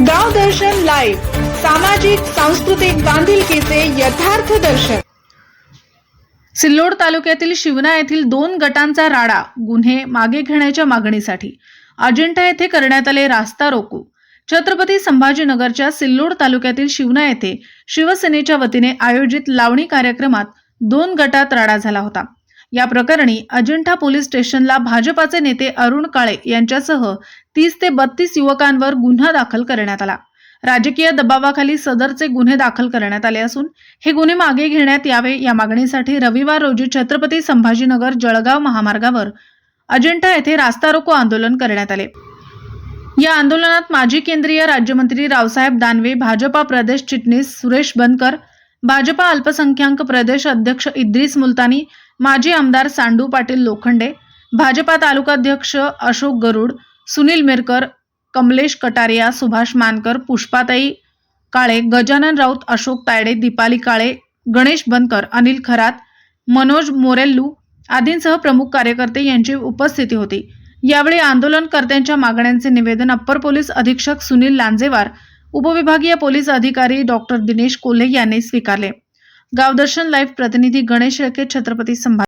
Live सामाजिक सांस्कृतिक बांधिलकीचे यथार्थ दर्शन. सिल्लोड तालुक्यातील शिवना येथील दोन गटांचा राडा गुन्हे मागे घेण्याच्या मागणीसाठी. अजिंठा येथे करण्यात आले रास्ता रोको. छत्रपती संभाजीनगरच्या सिल्लोड तालुक्यातील शिवना येथे शिवसेनेच्या वतीने आयोजित लावणी कार्यक्रमात दोन गटात राडा झाला होता. या प्रकरणी अजिंठा पोलीस स्टेशनला भाजपाचे नेते अरुण काळे यांच्यासह तीस ते बत्तीस युवकांवर गुन्हा दाखल करण्यात आला. राजकीय दबावाखाली सदरचे गुन्हे दाखल करण्यात आले असून हे गुन्हे मागे घेण्यात यावे या मागणीसाठी रविवार रोजी छत्रपती संभाजीनगर जळगाव महामार्गावर अजिंठा येथे रास्ता रोको आंदोलन करण्यात आले. या आंदोलनात माजी केंद्रीय राज्यमंत्री रावसाहेब दानवे भाजपा प्रदेश चिटणीस सुरेश बनकर भाजपा अल्पसंख्याक प्रदेश अध्यक्ष इद्रिस मुलतानी माजी आमदार सांडू पाटील लोखंडे भाजपा तालुकाध्यक्ष अशोक गरुड सुनील मिरकर कमलेश कटारिया सुभाष मानकर पुष्पाताई काळे गजानन राऊत अशोक तायडे दीपाली काळे गणेश बनकर अनिल खरात मनोज मोरेल्लू आदींसह प्रमुख कार्यकर्ते यांची उपस्थिती होती. यावेळी आंदोलनकर्त्यांच्या मागण्यांचे निवेदन अप्पर पोलीस अधीक्षक सुनील लांजेवार उपविभागीय पोलीस अधिकारी डॉक्टर दिनेश कोल्हे यांनी स्वीकारले. गावदर्शन लाईव्ह प्रतिनिधी गणेश शेळके छत्रपती संभाजी